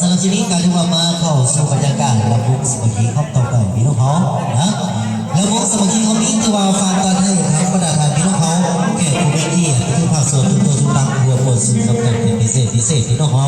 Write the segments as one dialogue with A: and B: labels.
A: สำ
B: หรับที่นี้การที่ว่ามาเข้าสู่บรรยากาศระบุสมาชิครอบต่อไปพี่น้องเขานะแล้วมุกสมาชิเขามีที่ว่าฟังกันให้ทั้งปรรดาทางพี่น้องเขาแก่ผู้มีเกียรติที่ภาคส่วนทุกตัวทุกตังหัวปวดสุดสำคัญเป็นพิเศษพิเศษพี่น้องเขา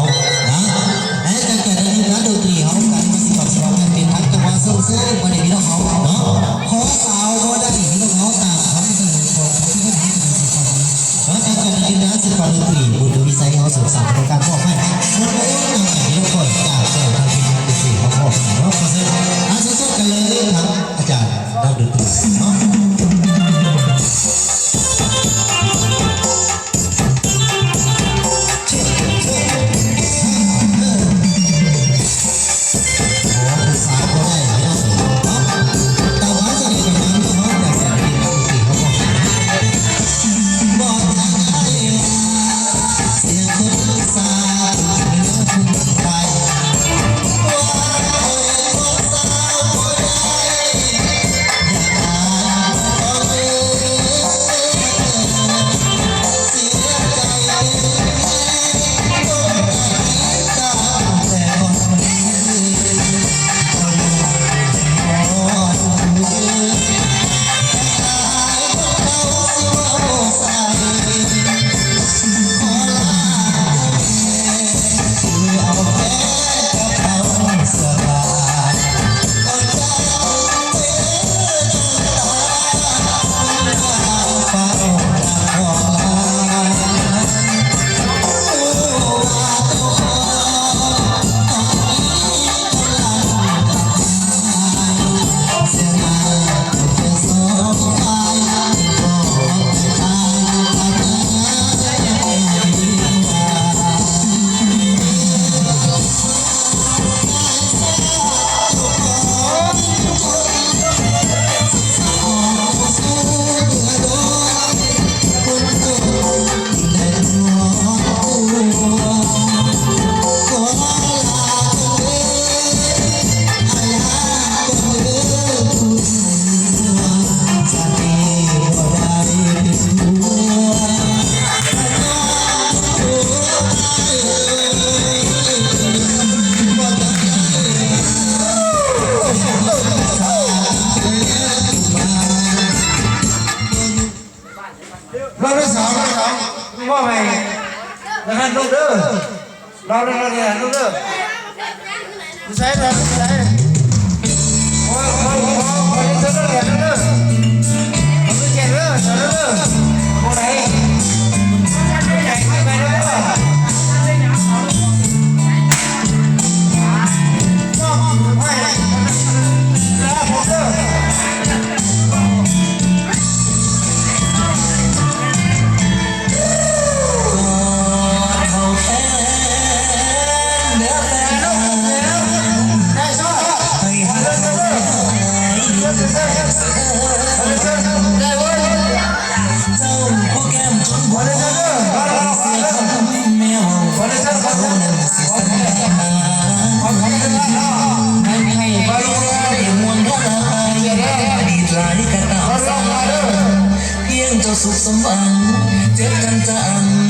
B: เพราะการจัดในร้านศิลปะดนตรีบุญวิสัยเขาสื่อสารในการมอบให้คนโอ้ยนำแต่ทุกคนจากแก่ทางทีมงานดีซีเขามอบให้เนาะขอเสียงอาสากันเลยทั้งอาจารย์นักดนตรีเนาะ ว่าไงนะ
C: ฮะลูกเด้อรอบนี้อบนี้ลูกเด้อใช้ได้ใช้โอ้ยโอ้ยโอ้ยโอ้ยเจ้าเด้อเด้อ
B: สุขสมหวังเจอกันจัง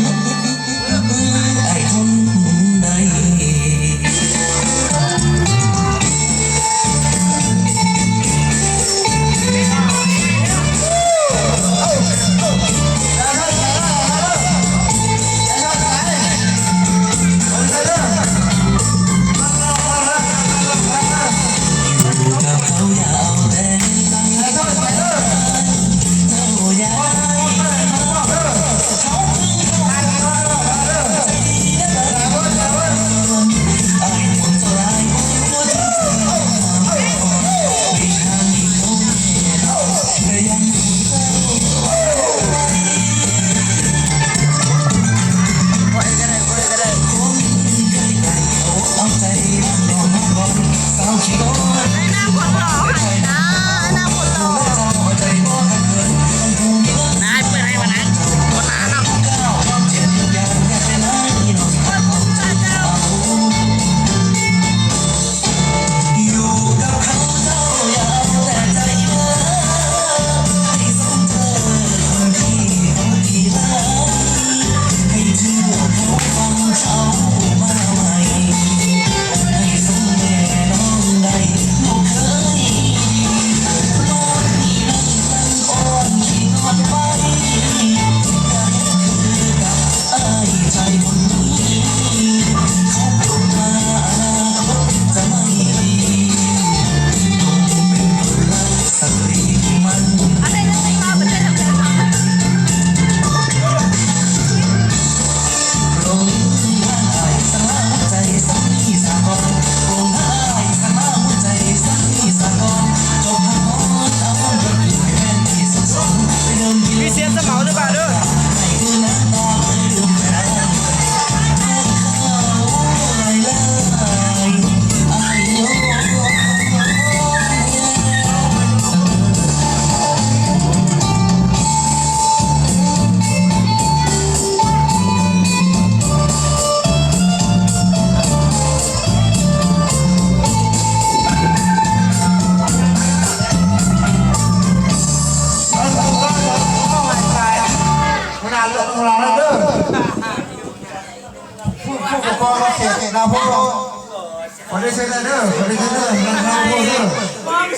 C: คนที่เซนเดอร์คนที่เซ็นเดอร์นั่งนั่งพ่อเด้อ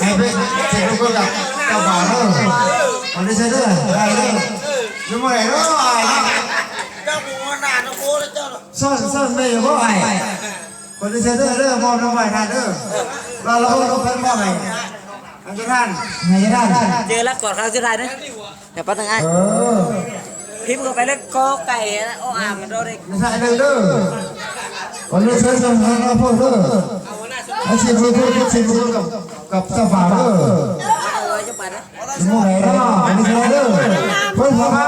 C: ให้ไปเซ็นลูกกับกับบ่าวเดอคนที่เซ็นเดอร์ได้เด้อยังไม่ได้เด้อไอ้ซ่อนซ่อนไม่บ่ไอ้คนที่เซ็นเดอร์เด้อมอบน้ำไว้ท่านเด้อเราเราเราเพิ่นมอบให้อันที่ท่านให้ท่าน
D: เจอแล้วกอดครั้งสุดท้ายนะเดี๋ยวป๊บนึงไอ้พิมพ์เข้าไปแล้วกอไก่นะโอ้อ่ามันโดนเด็ก
C: ม่ใช่เด้อ เด้อคนที่เซ็นเดอร์เราพ่อเด้อไอ้สิบลูกสิบลูกกับกับเจ้าบ่าวเด้อ
D: เอาไว้จะไปนะ
C: ยังไงเนาะอันนี้เด้อเพิ่นขอมา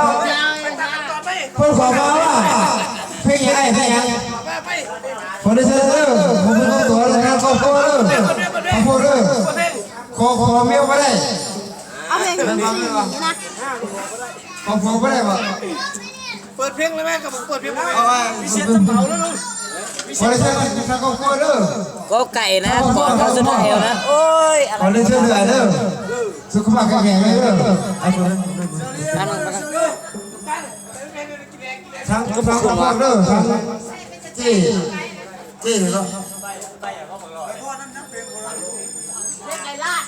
C: เพิ่นขอมาว่าเพลงยังไงเพลงยังคนที่เซ็นเดอร์ผมเป็นคนตัวเลยนะขอขอเด้อขอขอเด้อขอขอเมียไม่ได้
E: เอาเพลงนี้นะ
C: ขอขอไม่ได้ป่ะ
F: เปิดเพลงเลยแม่กับผมเปิดเพลงเลย
C: พิเศษจะเมาแล้วลูก คนที่เซ็นเดอร์ขอขอเด้อก
D: อไก่นะกอดครั้งสุดท้ายนะ โอ้ยอะไร
C: คนที่เซ็นเดอร์เด้อสุขภาพแข็งแรงเด้อ
D: อันนั้นมัน
C: ทั้งทั้งเด้อทั้งจี้จี้เนาะ
E: เจ๊ไก่ลาด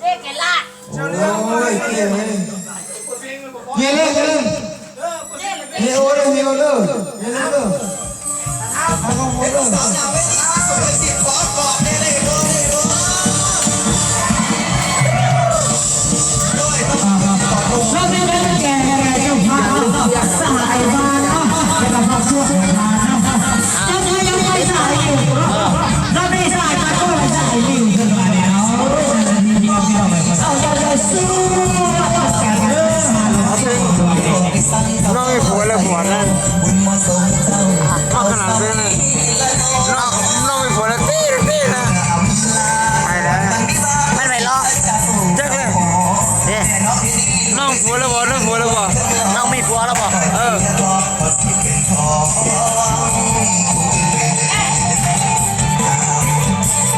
E: เจ๊ไก่ลาด
C: โอ้ยจี้เลยเฮียเล่นเฮียเล่นเฮียโอ้เลยเฮียโอ้เลยเฮียเล่น เด้อทั้งของโอ้เลย